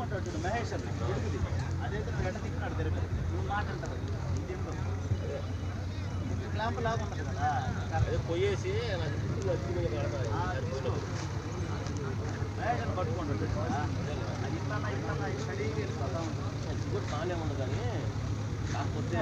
పట్టుకుంటాడు చూడు మహేష్ అని. ఎడుగుది అదైతే నువ్వు ఎట్ట తిప్పినాడు తిరగదు నువ్వు మాట్లాడతావు క్లాంప్ లాగా ఉంటుంది కదా. అదే పోయేసి. మహేష్ అని పట్టుకుంటాడు అది ఇట్లా ఇట్లా స్టడీకి వెళ్ళిపోతా ఉంటుంది బాగానే ఉంది కానీ కాకపోతే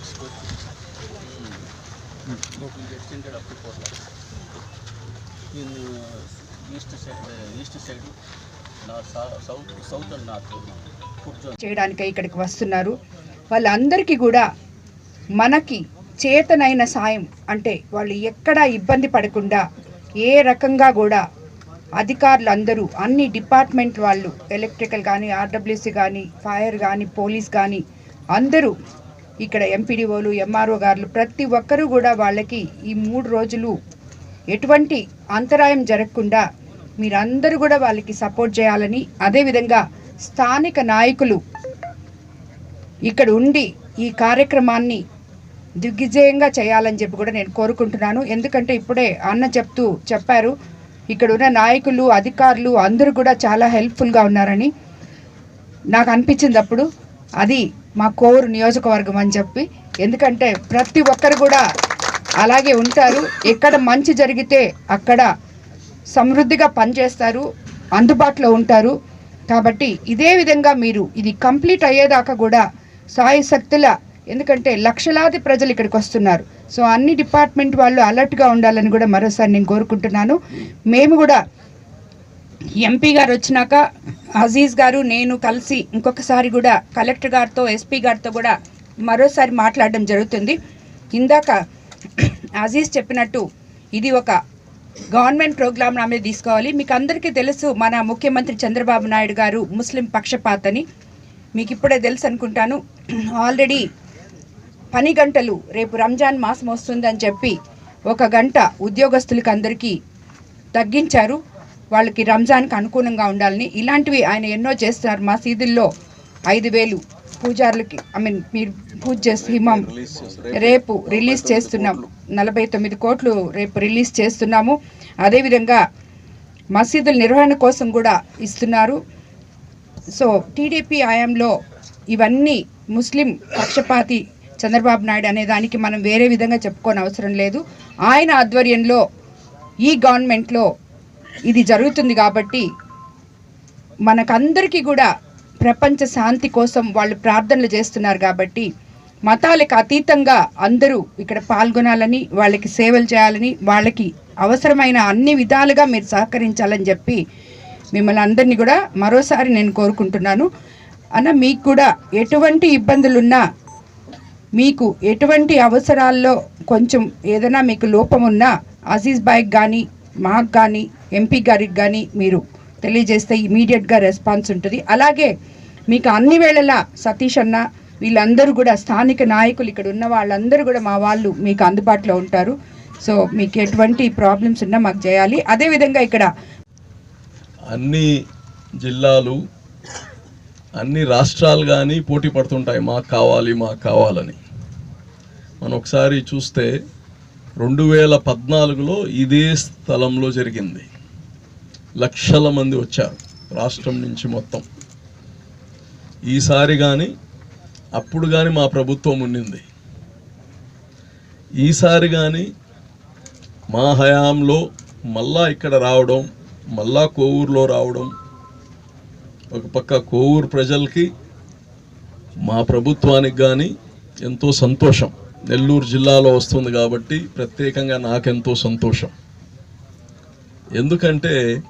height extended up to four lakhs in east side east side south south and north food చేయడానికై ఇక్కడికి వస్తున్నారు. వాళ్ళందరికీ కూడా మనకి చేతనైన సాయం అంటే వాళ్ళు ఎక్కడా ఇబ్బంది పడకుండా ఏ రకంగా కూడా అధికారులు అందరూ అన్ని డిపార్ట్మెంట్ వాళ్ళు ఎలక్ట్రికల్ కానీ ఆర్డబ్ల్యూసీ కానీ ఫైర్ కానీ పోలీస్ కానీ అందరూ ఇక్కడ ఎంపీడీఓలు ఎంఆర్ఓ గారు ప్రతి ఒక్కరూ కూడా వాళ్ళకి ఈ మూడు రోజులు ఎటువంటి అంతరాయం జరగకుండా మీరందరూ కూడా వాళ్ళకి సపోర్ట్ చేయాలని అదేవిధంగా స్థానిక నాయకులు ఇక్కడ ఉండి ఈ కార్యక్రమాన్ని దిగ్విజయంగా చేయాలని చెప్పి కూడా నేను కోరుకుంటున్నాను. ఎందుకంటే ఇప్పుడే అన్న చెప్తూ చెప్పారు ఇక్కడ ఉన్న నాయకులు అధికారులు అందరూ కూడా చాలా హెల్ప్ఫుల్గా ఉన్నారని నాకు అనిపించింది అప్పుడు. అది మా కోరు నియోజకవర్గం అని చెప్పి. ఎందుకంటే ప్రతి ఒక్కరు కూడా అలాగే ఉంటారు. ఎక్కడ మంచి జరిగితే అక్కడ సమృద్ధిగా పనిచేస్తారు అందుబాటులో ఉంటారు. కాబట్టి ఇదే విధంగా మీరు ఇది కంప్లీట్ అయ్యేదాకా కూడా సాయి శక్తుల ఎందుకంటే లక్షలాది ప్రజలు ఇక్కడికి వస్తున్నారు. సో అన్ని డిపార్ట్మెంట్ వాళ్ళు అలర్ట్గా ఉండాలని కూడా మరోసారి నేను కోరుకుంటున్నాను. మేము కూడా ఎంపీ గారు వచ్చినాక అజీజ్ గారు నేను కలిసి ఇంకొకసారి కూడా కలెక్టర్ గారితో ఎస్పీ గారితో కూడా మరోసారి మాట్లాడడం జరుగుతుంది. ఇందాక అజీజ్ చెప్పినట్టు ఇది ఒక గవర్నమెంట్ ప్రోగ్రామ్ నామే తీసుకోవాలి. మీకు అందరికీ తెలుసు మన ముఖ్యమంత్రి చంద్రబాబు నాయుడు గారు ముస్లిం పక్షపాతని. అని మీకు ఇప్పుడే తెలుసు అనుకుంటాను. ఆల్రెడీ పని గంటలు రేపు రంజాన్ మాసం వస్తుందని చెప్పి ఒక గంట ఉద్యోగస్తులకు అందరికీ తగ్గించారు. వాళ్ళకి రంజాన్కి అనుకూలంగా ఉండాలని ఇలాంటివి ఆయన ఎన్నో చేస్తున్నారు మసీదుల్లో ఐదు వేలు పూజారులకి ఐ మీన్ మీరు పూజ చేసి హిమం రేపు రిలీజ్ చేస్తున్నాం. నలభై తొమ్మిది కోట్లు రేపు రిలీజ్ చేస్తున్నాము. అదేవిధంగా మసీదుల నిర్వహణ కోసం కూడా ఇస్తున్నారు. సో టీడీపీ ఆయాంలో ఇవన్నీ ముస్లిం పక్షపాతి చంద్రబాబు నాయుడు అనే దానికి మనం వేరే విధంగా చెప్పుకోని అవసరం లేదు. ఆయన ఆధ్వర్యంలో ఈ గవర్నమెంట్లో ఇది జరుగుతుంది కాబట్టి మనకందరికీ కూడా ప్రపంచ శాంతి కోసం వాళ్ళు ప్రార్థనలు చేస్తున్నారు కాబట్టి మతాలకు అతీతంగా అందరూ ఇక్కడ పాల్గొనాలని వాళ్ళకి సేవలు చేయాలని వాళ్ళకి అవసరమైన అన్ని విధాలుగా మీరు సహకరించాలని చెప్పి మిమ్మల్ని అందరినీ కూడా మరోసారి నేను కోరుకుంటున్నాను. అన్న మీకు కూడా ఎటువంటి ఇబ్బందులున్నా మీకు ఎటువంటి అవసరాల్లో కొంచెం ఏదైనా మీకు లోపం ఉన్నా అజీజ్ బాయ్కి కానీ మాకు కానీ ఎంపీ గారికి కానీ మీరు తెలియజేస్తే ఇమీడియట్గా రెస్పాన్స్ ఉంటుంది. అలాగే మీకు అన్ని వేళలా సతీష్ అన్న వీళ్ళందరూ కూడా స్థానిక నాయకులు ఇక్కడ ఉన్న వాళ్ళందరూ కూడా మా వాళ్ళు మీకు అందుబాటులో ఉంటారు. సో మీకు ఎటువంటి ప్రాబ్లమ్స్ ఉన్నా మాకు చేయాలి. అదేవిధంగా ఇక్కడ అన్ని జిల్లాలు అన్ని రాష్ట్రాలు కానీ పోటీ పడుతుంటాయి. మాకు కావాలి మాకు కావాలని. మనం ఒకసారి చూస్తే రెండు వేల పద్నాలుగులో ఇదే స్థలంలో జరిగింది. లక్షల మంది వచ్చారు రాష్ట్రం నుంచి మొత్తం. ఈసారి కానీ అప్పుడు కానీ మా ప్రభుత్వం ఉండింది ఈసారి కానీ మా హయాంలో మళ్ళా ఇక్కడ రావడం మళ్ళా కోవూరులో రావడం ఒక పక్క కోవూరు ప్రజలకి మా ప్రభుత్వానికి కానీ ఎంతో సంతోషం. నెల్లూరు జిల్లాలో వస్తుంది కాబట్టి ప్రత్యేకంగా నాకెంతో సంతోషం. ఎందుకంటే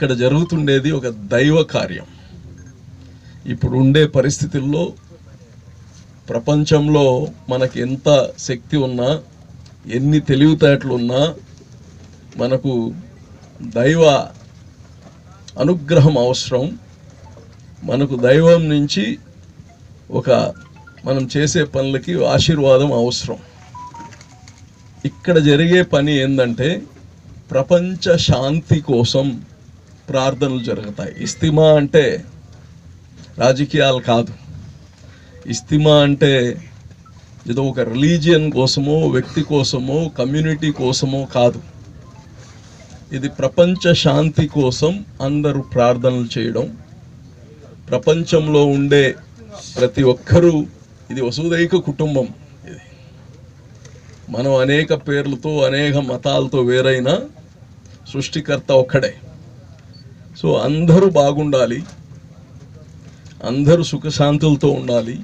ఇక్కడ జరుగుతుండేది ఒక దైవ కార్యం. ఇప్పుడు ఉండే పరిస్థితుల్లో ప్రపంచంలో మనకి ఎంత శక్తి ఉన్నా ఎన్ని తెలివితేటలు ఉన్నా మనకు దైవ అనుగ్రహం అవసరం. మనకు దైవం నుంచి ఒక మనం చేసే పనులకి ఆశీర్వాదం అవసరం. ఇక్కడ జరిగే పని ఏంటంటే ప్రపంచ శాంతి కోసం ప్రార్థనలు జరుగుతాయి. ఇస్తిమా అంటే రాజకీయాలు కాదు. ఇస్తిమా అంటే ఏదో ఒక రిలీజియన్ కోసమో వ్యక్తి కోసమో కమ్యూనిటీ కోసమో కాదు. ఇది ప్రపంచ శాంతి కోసం అందరూ ప్రార్థనలు చేయడం. ప్రపంచంలో ఉండే ప్రతి ఒక్కరూ ఇది వసుదైక కుటుంబం ఇది. మనం అనేక పేర్లతో అనేక మతాలతో వేరైన సృష్టికర్త ఒక్కడే. సో అందరూ బాగుండాలి. అందరూ సుఖశాంతులతో ఉండాలి.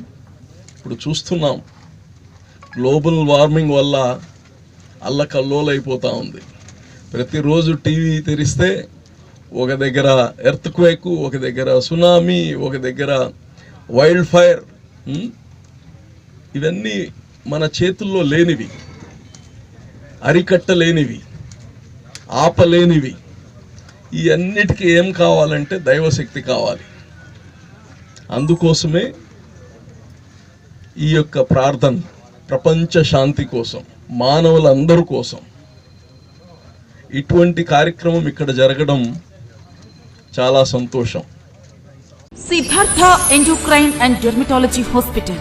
ఇప్పుడు చూస్తున్నాం గ్లోబల్ వార్మింగ్ వల్ల అల్లకల్లోలైపోతూ ఉంది. ప్రతిరోజు టీవీ తెరిస్తే ఒక దగ్గర ఎర్త్ క్వేక్ ఒక దగ్గర సునామీ ఒక దగ్గర వైల్డ్ ఫైర్ ఇవన్నీ మన చేతుల్లో లేనివి. అరికట్టలేనివి. ఆపలేనివి. ఈ అన్నిటికీ ఏం కావాలంటే దైవశక్తి కావాలి. అందుకోసమే ఈ యొక్క ప్రార్థన ప్రపంచ శాంతి కోసం మానవులందరి కోసం ఇటువంటి కార్యక్రమం ఇక్కడ జరగడం చాలా సంతోషం. Siddhartha endocrine and dermatology hospital